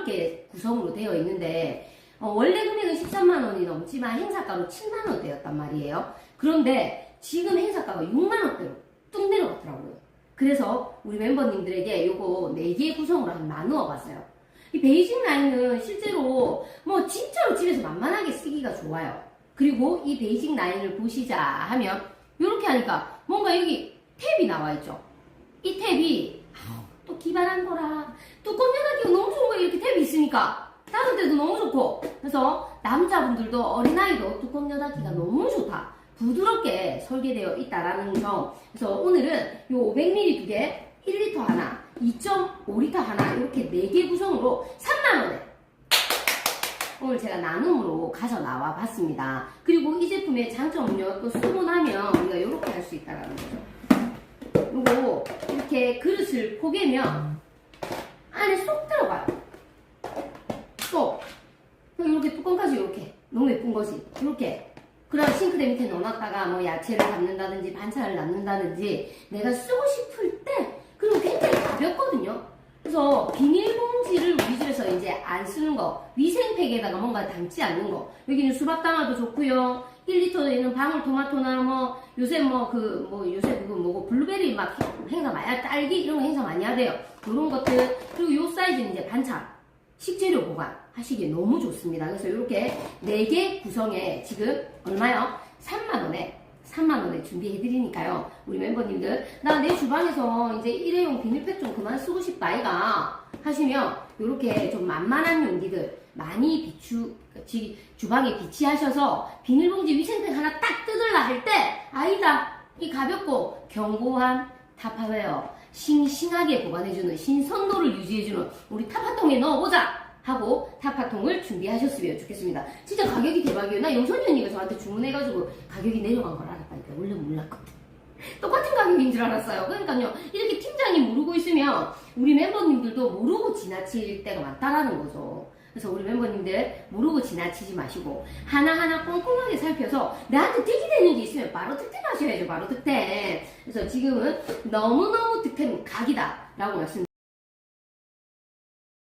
부드럽게 구성으로 되어 있는데 어, 원래 금액은 13만 원이 넘지만 행사가로 7만 원대였단 말이에요. 그런데 지금 행사가가 6만 원대로 뚝 내려갔더라고요. 그래서 우리 멤버님들에게 요거 4개 구성으로 한 나누어 봤어요. 이 베이징 라인은 실제로 뭐 진짜로 집에서 만만하게 쓰기가 좋아요. 그리고 이 베이징 라인을 보시자 하면 이렇게 하니까 뭔가 여기 탭이 나와 있죠. 이 탭이 아우, 또 기발한 거라 뚜껑 여닫 탭이 있으니까 닫을 때도 너무 좋고 그래서 남자분들도 어린아이도 뚜껑 여닫기가 너무 좋다. 부드럽게 설계되어 있다라는 점. 그래서 오늘은 요 500ml 두 개, 1리터 하나, 2.5리터 하나 이렇게 4개 구성으로 3만원에 오늘 제가 나눔으로 가져 나와 봤습니다. 그리고 이 제품의 장점은요, 또 쓰고 나면 우리가 이렇게 할 수 있다라는 거죠. 요거 이렇게 그릇을 포개면 안에 쏙 들어가요. 쏙. 이렇게 뚜껑까지 이렇게 너무 예쁜 거지. 이렇게. 그럼 싱크대 밑에 넣어놨다가 뭐 야채를 담는다든지 반찬을 담는다든지 내가 쓰고 싶을 때 그리고 굉장히 가볍거든요. 그래서 비닐봉지를 집에서 이제 안 쓰는 거 위생팩에다가 뭔가 담지 않는 거 여기는 수박 담아도 좋고요 1리터에는 방울토마토나 뭐 요새 뭐그 뭐 요새 그거 뭐고 블루베리 막 행사 많이 하- 딸기 이런 거 행사 많이 하대요 그런 것들 그리고 요 사이즈는 이제 반찬 식재료 보관 하시기에 너무 좋습니다. 그래서 이렇게 4개 구성에 지금 얼마요? 3만원에 3만원에 준비해드리니까요. 우리 member님들 나 내 주방에서 이제 일회용 비닐팩 좀 그만 쓰고 싶다 아이가 하시면 이렇게 좀 만만한 용기들 많이 비추 지- 주방에 비치하셔서 비닐봉지 위생팩 하나 딱 뜯을라 할 때 아이다 이 가볍고 견고한 타파웨어 싱싱하게 보관해주는 신선도를 유지해주는 우리 타파통에 넣어보자 하고 타파통을 준비하셨으면 좋겠습니다. 진짜 가격이 대박이에요. 나 영선이 언니가 저한테 주문해가지고 가격이 내려간 걸 알았다니까 원래 몰랐거든. 똑같은 가격인 줄 알았어요. 그러니까요 이렇게 팀장이 모르고 있으면 우리 멤버님들도 모르고 지나칠 때가 많다라는 거죠. 그래서 우리 멤버님들 모르고 지나치지 마시고 하나하나 꼼꼼하게 살펴서 나한테 득이 되는 게 있으면 바로 득템하셔야죠. 바로 득템. 그래서 지금은 너무너무 득템 각이다 라고 말씀